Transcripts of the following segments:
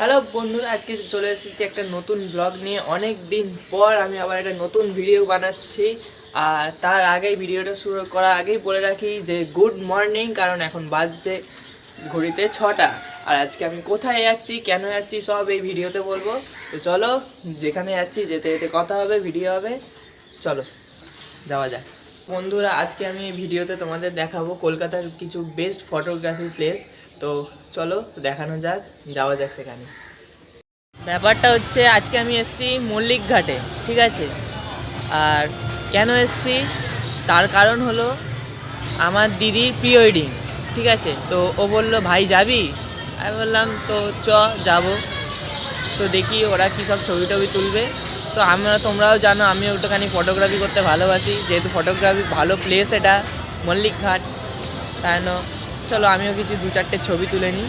Hello বন্ধুরা, আজকে চলে এসেছি একটা নতুন ব্লগ নিয়ে। অনেক দিন পর আমি আবার একটা নতুন ভিডিও বানাচ্ছি। আর তার আগেই ভিডিওটা শুরু করার আগেই বলে রাখি যে গুড মর্নিং কারণ এখন বাজছে ঘড়িতে ছটা। আর আজকে আমি কোথায় যাচ্ছি, কেন যাচ্ছি, সব এই ভিডিওতে বলব। তো চলো, যেখানে যাচ্ছি, যেতে যেতে কথা হবে ভিডিও হবে। চলো, যাওয়া যাক। বন্ধুরা, আজকে আমি এই ভিডিওতে তোমাদের দেখাবো কলকাতার কিছু বেস্ট ফটোগ্রাফি প্লেস তো চলো দেখানো যাক, যাওয়া যাক সেখানে। ব্যাপারটা হচ্ছে আজকে আমি এসেছি মল্লিক ঘাটে, ঠিক আছে? আর কেন এসেছি? তার কারণ হলো আমার দিদির প্রি ওয়েডিং ঠিক আছে? তো ও বলল, ভাই, যাবি? আমি বললাম, তো চ, যাব। তো দেখি ওরা কী সব ছবি টবি তুলবে। তো আমরা, তোমরাও জানো, আমি ওটাখানি ফটোগ্রাফি করতে ভালোবাসি। যেহেতু ফটোগ্রাফি ভালো প্লেস এটা, মল্লিক ঘাট। তাই চলো, আমিও কিছু দু চারটে ছবি তুলে নিই।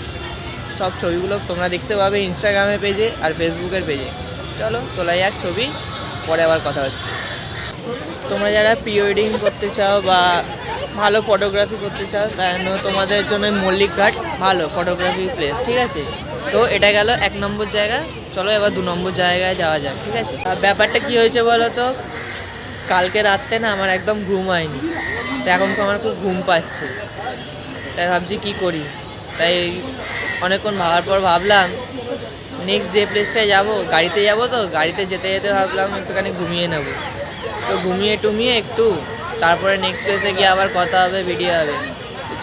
সব ছবিগুলো তোমরা দেখতে পাবে ইনস্টাগ্রামের পেজে আর ফেসবুকের পেজে চলো তোলা যাক ছবি, পরে আবার কথা হচ্ছে। তোমরা যারা প্রি ওয়েডিং করতে চাও বা ভালো ফটোগ্রাফি করতে চাও তাই তোমাদের জন্য মল্লিক ঘাট ভালো ফটোগ্রাফি প্লেস ঠিক আছে? তো এটা গেল এক নম্বর জায়গা। চলো, এবার দু নম্বর জায়গায় যাওয়া যাক, ঠিক আছে? আর ব্যাপারটা কি হয়েছে বলো তো? কালকে রাত্রে না আমার একদম ঘুম হয়নি। তো এখন তো আমার খুব ঘুম পাচ্ছে। তাই ভাবছি কি করি? তাই অনেকক্ষণ ভাবার পর ভাবলাম নেক্সট যে প্লেসটায় যাব, গাড়িতে যাব তো, গাড়িতে যেতে যেতে ভাবলাম একটুখানি ঘুমিয়ে নেব। তো ঘুমিয়ে টুমিয়ে একটু, তারপরে নেক্সট প্লেসে গিয়ে আবার কথা হবে ভিডিও হবে।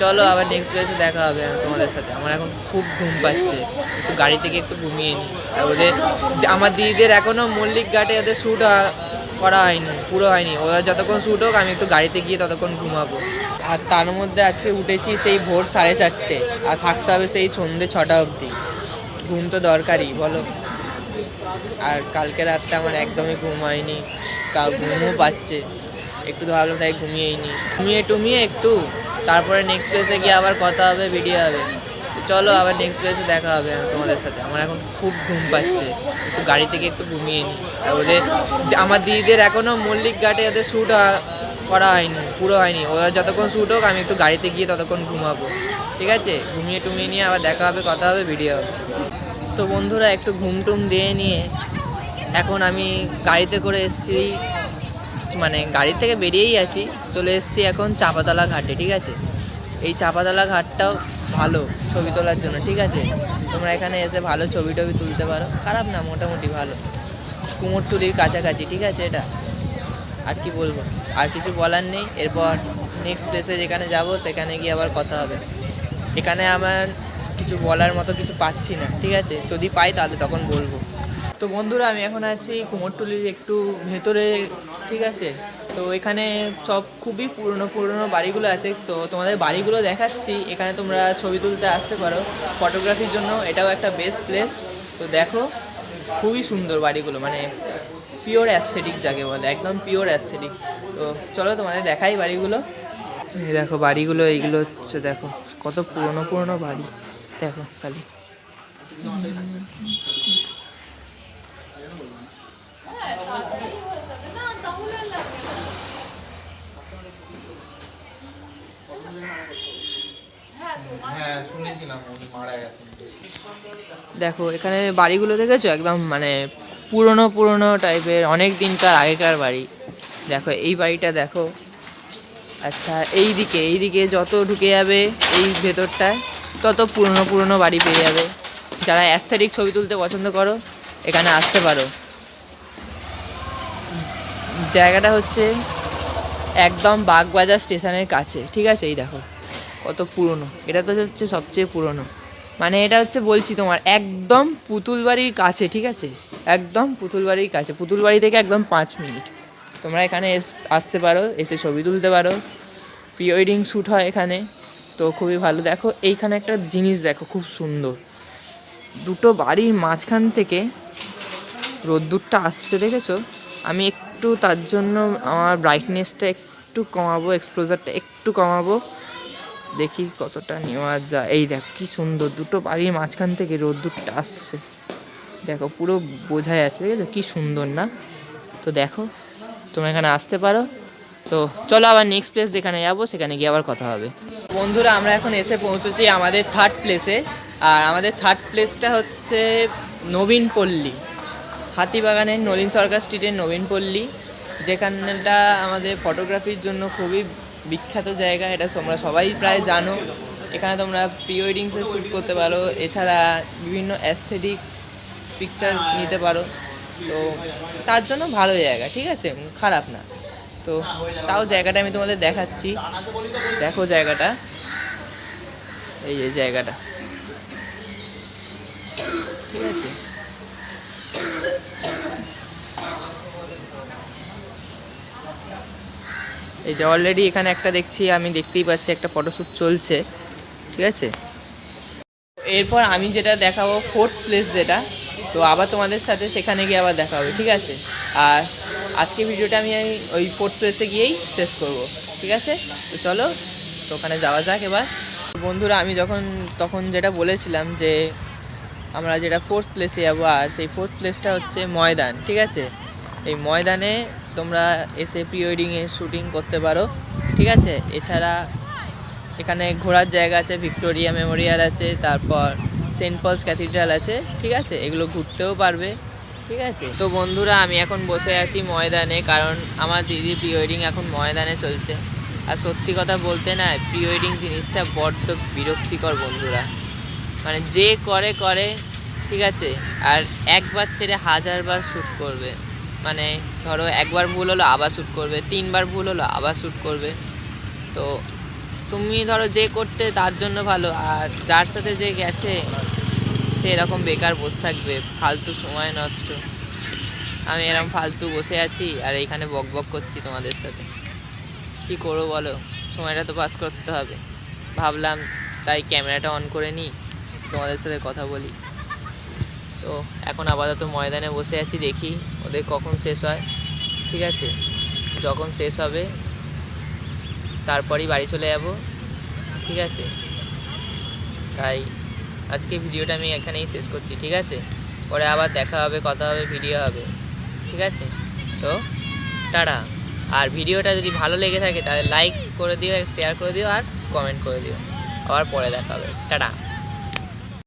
চলো আবার নেক্সট প্লেসে দেখা হবে তোমাদের সাথে। আমার এখন খুব ঘুম পাচ্ছে। একটু গাড়ি থেকে একটু ঘুমিয়ে নিই আর ওদের আমার দিদিদের এখনও মল্লিক ঘাটে ওদের শ্যুট করা হয়নি, পুরো হয়নি। ওরা যতক্ষণ শ্যুট হোক, আমি একটু গাড়িতে গিয়ে ততক্ষণ ঘুমাবো। আর তার মধ্যে আজকে উঠেছি সেই ভোর সাড়ে চারটে। আর থাকতে হবে সেই সন্ধ্যে ছটা অবধি। ঘুম তো দরকারই, বলো। আর কালকে রাতটা আমার একদমই ঘুম হয়নি। তা ঘুমও পাচ্ছে। একটু ভাবলাম তাই ঘুমিয়েই নি। ঘুমিয়ে টুমিয়ে একটু তারপরে নেক্সট প্লেসে গিয়ে আবার কথা হবে ভিডিও হবে। চলো আবার নেক্সট প্লেসে দেখা হবে তোমাদের সাথে। আমার এখন খুব ঘুম পাচ্ছে। একটু গাড়ি থেকে একটু ঘুমিয়ে নিই। ওদের, আমার দিদিদের এখনও মল্লিক ঘাটে ওদের শ্যুট করা হয়নি, পুরো হয়নি। ওরা যতক্ষণ শ্যুট হোক, আমি একটু গাড়িতে গিয়ে ততক্ষণ ঘুমাবো। ঠিক আছে? ঘুমিয়ে টুমিয়ে নিয়ে আবার দেখা হবে, কথা হবে ভিডিও হবে। তো বন্ধুরা, একটু ঘুম টুম দিয়ে নিয়ে এখন আমি গাড়িতে করে এসেছি। মানে গাড়ি থেকে বেরিয়েই আছি। চলে এসেছি এখন চাপাতলা ঘাটে, ঠিক আছে? এই চাপাতলা ঘাটটাও ভালো ছবি তোলার জন্য, ঠিক আছে? তোমরা এখানে এসে ভালো ছবি টবি তুলতে পারো। খারাপ না, মোটামুটি ভালো। কুমোরটুলির কাছাকাছি, ঠিক আছে এটা? আর কি বলব? আর কিছু বলার নেই। এরপর নেক্সট প্লেসে যেখানে যাব, সেখানে গিয়ে আবার কথা হবে। এখানে আমার কিছু বলার মতো কিছু পাচ্ছি না, ঠিক আছে? যদি পাই তাহলে তখন বলব। তো বন্ধুরা, আমি এখন আছি কুমোরটুলির একটু ভেতরে ঠিক আছে? তো এখানে সব খুবই পুরনো পুরনো বাড়িগুলো আছে। তো তোমাদের বাড়িগুলো দেখাচ্ছি। এখানে তোমরা ছবি তুলতে আসতে পারো। ফটোগ্রাফির জন্য এটাও একটা বেস্ট প্লেস তো দেখো, খুবই সুন্দর বাড়িগুলো। মানে পিওর অ্যাস্থেটিক যাকে বলে, একদম পিওর অ্যাস্থেটিক তো চলো তোমাদের দেখাই বাড়িগুলো। এই দেখো বাড়িগুলো, এইগুলো হচ্ছে, দেখো, কত পুরনো পুরনো বাড়ি। দেখো খালি। দেখো, এখানে বাড়িগুলো দেখেছ? একদম মানে পুরনো পুরনো টাইপের অনেক দিনকার আগেকার বাড়ি। দেখো, এই বাড়িটা দেখো। আচ্ছা এই দিকে এই দিকে যত ঢুকে যাবে এই ভেতরটায়, তত পুরনো পুরনো বাড়ি পেয়ে যাবে। যারা অ্যাস্থেটিক ছবি তুলতে পছন্দ করো, এখানে আসতে পারো। জায়গাটা হচ্ছে একদম বাগবাজার স্টেশনের কাছে, ঠিক আছে? এই দেখো, কত পুরনো। এটা তো হচ্ছে সবচেয়ে পুরনো। মানে এটা হচ্ছে বলছি তোমার, একদম পুতুল বাড়ির কাছে, ঠিক আছে? একদম পুতুল বাড়ির কাছে পুতুল বাড়ি থেকে একদম পাঁচ মিনিট। তোমরা এখানে এস- আসতে পারো, এসে ছবি তুলতে পারো। প্রি ওয়েডিং শ্যুট হয় এখানে, তো খুবই ভালো। দেখো, এইখানে একটা জিনিস দেখো, খুব সুন্দর। দুটো বাড়ির মাঝখান থেকে রোদ্দুরটা আসছে, দেখেছ? আমি একটু তার জন্য আমার ব্রাইটনেসটা একটু কমাবো এক্সপ্লোজারটা একটু কমাবো। দেখি কতটা নেওয়া যায়। এই দেখ, কি সুন্দর, দুটো বাড়ির মাঝখান থেকে রোদ্দুরটা আসছে। দেখো, পুরো বোঝা যাচ্ছে, ঠিক আছে? কি সুন্দর না? তো দেখো, তোমরা এখানে আসতে পারো। তো চলো আবার নেক্সট প্লেস যেখানে যাব, সেখানে গিয়ে আবার কথা হবে। বন্ধুরা, আমরা এখন এসে পৌঁছেছি আমাদের থার্ড প্লেসে আর আমাদের থার্ড প্লেসটা হচ্ছে নবীনপল্লী। হাতিবাগানের নলিন সরকার স্ট্রিটের নবীনপল্লী। যেখানটা আমাদের ফটোগ্রাফির জন্য খুবই বিখ্যাত জায়গা, এটা তোমরা সবাই প্রায় জানো। এখানে তোমরা প্রি ওয়েডিংসের শ্যুট করতে পারো, এছাড়া বিভিন্ন অ্যাস্থেটিক পিকচার নিতে পারো। তো তার জন্য ভালো জায়গা, ঠিক আছে? খারাপ না। তো তাও জায়গাটা আমি তোমাদের দেখাচ্ছি। দেখো জায়গাটা। এই যে জায়গাটা। ঠিক আছে? এই যে অলরেডি এখানে একটা দেখছি, আমি দেখতেই পাচ্ছি একটা ফটোশ্যুট চলছে, ঠিক আছে? এরপর আমি যেটা দেখাবো ফোর্থ প্লেস যেটা, তো আবার তোমাদের সাথে সেখানে গিয়ে আবার দেখা হবে, ঠিক আছে? আর আজকে ভিডিওটা আমি ওই ফোর্থ প্লেসে গিয়েই শেষ করব, ঠিক আছে? তো চলো, তো ওখানে যাওয়া যাক এবার। বন্ধুরা, আমি যখন, তখন যেটা বলেছিলাম যে আমরা যেটা ফোর্থ প্লেসে যাব, আর সেই ফোর্থ প্লেসটা হচ্ছে ময়দান, ঠিক আছে? এই ময়দানে তোমরা এসে প্রি ওয়েডিংয়ে শ্যুটিং করতে পারো, ঠিক আছে? এছাড়া এখানে ঘোরার জায়গা আছে ভিক্টোরিয়া মেমোরিয়াল আছে, তারপর সেন্ট পলস ক্যাথিড্রাল আছে, ঠিক আছে? এগুলো ঘুরতেও পারবে, ঠিক আছে? তো বন্ধুরা, আমি এখন বসে আছি ময়দানে, কারণ আমার দিদির প্রি ওয়েডিং এখন ময়দানে চলছে। আর সত্যি কথা বলতে না প্রি ওয়েডিং জিনিসটা বড্ড বিরক্তিকর বন্ধুরা। মানে যে করে করে, ঠিক আছে? আর একবার ছেড়ে হাজারবার শ্যুট করবে। মানে ধরো একবার ভুল হলো আবার শ্যুট করবে, তিনবার ভুল হলো আবার শ্যুট করবে। তো তুমি ধরো যে করছে তার জন্য ভালো, আর যার সাথে যে গেছে, সে এরকম বেকার বসে থাকবে, ফালতু সময় নষ্ট। আমি এরকম ফালতু বসে আছি আর এইখানে বক বক করছি তোমাদের সাথে। কি করব বলো? সময়টা তো পাস করতে হবে। ভাবলাম তাই ক্যামেরাটা অন করে নিই, তোমাদের সাথে কথা বলি। তো এখন আপাতত ময়দানে বসে আছি, দেখি ওদের কখন শেষ হয়। ঠিক আছে? যখন শেষ হবে, তারপরই বাড়ি চলে যাব। ঠিক আছে? তাই আজকে ভিডিওটা আমি এখানেই শেষ করছি, ঠিক আছে? পরে আবার দেখা হবে, কথা হবে ভিডিও হবে। ঠিক আছে? তো টাটা। আর ভিডিওটা যদি ভালো লেগে থাকে, তাহলে লাইক করে দিও শেয়ার করে দিও, আর কমেন্ট করে দিও। আবার পরে দেখা হবে। টাটা।